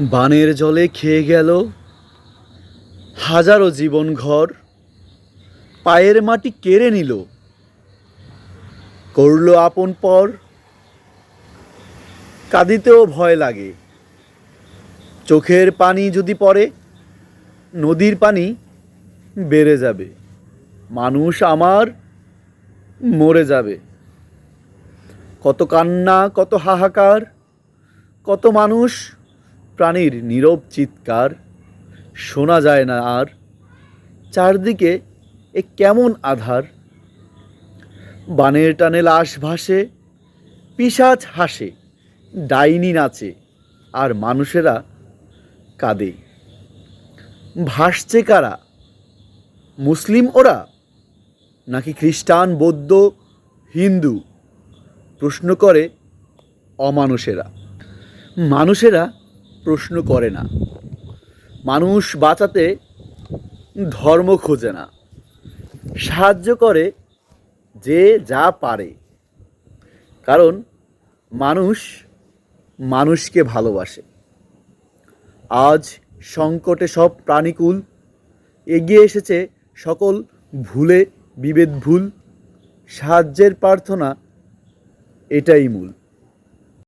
বানের জলে খেয়ে গেল। হাজারো জীবন ঘর পায়ের মাটি কেড়ে নিল। করল আপন পর, কাঁদিতেও ভয় লাগে। চোখের পানি যদি পড়ে, নদীর পানি বেড়ে যাবে। মানুষ আমার মরে যাবে। কত কান্না, কত হাহাকার, কত মানুষ প্রাণীর নীরব চিৎকার শোনা যায় না আর। চারদিকে এ কেমন আধার? বানের টানে লাশ ভাসে পিসাচ হাসে, ডাইনি নাচে, আর মানুষেরা কাঁদে। ভাসছে কারা? মুসলিম ওরা? নাকি খ্রিস্টান, বৌদ্ধ, হিন্দু? প্রশ্ন করে অমানুষেরা। মানুষেরা প্রশ্ন করে না। মানুষ বাঁচাতে ধর্ম খোঁজে না। সাহায্য করে যে যা পারে। কারণ মানুষ মানুষকে ভালোবাসে। আজ সংকটে সব প্রাণীকুল। এগিয়ে এসেছে সকল ভুলে বিভেদ ভুল। সাহায্যের প্রার্থনা এটাই মূল।